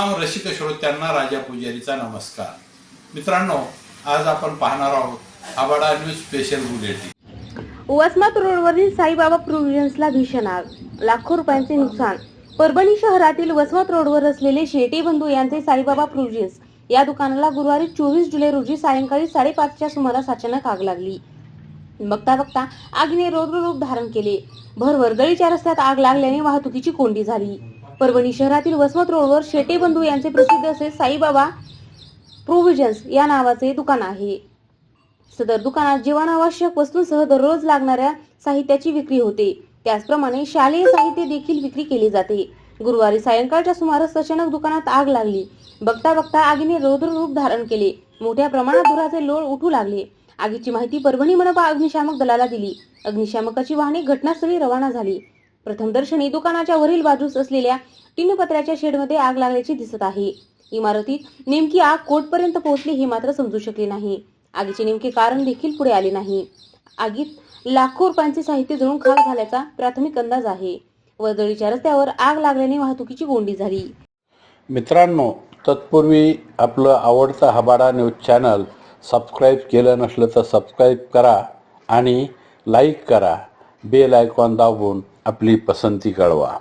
रसिक श्रोत्यांना राजा पुजारीचा नमस्कार. मित्रांनो आज आपण पाहणार आहोत आबाडा न्यूज स्पेशल बुलेटिन. वसमत रोडवरील साईबाबा प्रोव्हिजन्सला भीषण आग लाखो रुपयांचे नुकसान. परभणी शहरातील वसमत रोडवर असलेले शेटे बंधू यांचे साईबाबा प्रोव्हिजन्स या दुकानाला गुरुवारी चोवीस जुलै रोजी सायंकाळी साडेपाचच्या सुमारास अचानक आग लागली. बघता बघता आगीने रौद्र रूप धारण केले. भर वर्दळीच्या रस्त्यात आग लागल्याने वाहतुकीची कोंडी झाली. परभणी शहरातील वसमत रोडवर शेटे बंधू यांचे प्रसिद्ध असे साईबाबा प्रोव्हिजन्स या नावाचे दुकान आहे. सदर दुकानात जीवनावश्यक वस्तूंसह दररोज लागणाऱ्या साहित्याची विक्री होते. त्याचप्रमाणे शालेय साहित्य देखील विक्री केली जाते. गुरुवारी सायंकाळच्या सुमारास अचानक दुकानात आग लागली. बघता बघता आगीने रौद्र रूप धारण केले. मोठ्या प्रमाणात धुराचे लोळ उठू लागले. आगीची माहिती परभणी मनपा अग्निशामक दलाला दिली. अग्निशामकाची वाहने घटनास्थळी रवाना झाली. प्रथमदर्शनी दुकानाच्या वरील बाजूस असलेल्या टिनपत्र्याच्या शेडमध्ये आग लागल्याचे दिसत आहे. इमारतीत नेमकी आग कोटपर्यंत पोहोचली हे मात्र समजू शकले नाही. आगीचे नेमके कारण देखील पुढे आले नाही. आगीत लाखो रुपयांचे साहित्य जळून खाक झाल्याचा प्राथमिक अंदाज आहे. वर्दळीच्या रस्त्यावर आग लागल्याने वाहतुकीची गोंडी झाली. मित्रांनो तत्पूर्वी आपलं आवडतं हबाडा न्यूज चॅनल सबस्क्राईब केलं नसलं तर सबस्क्राईब करा आणि लाईक करा. बेल आयकॉन दाबून आपली पसंती कळवा.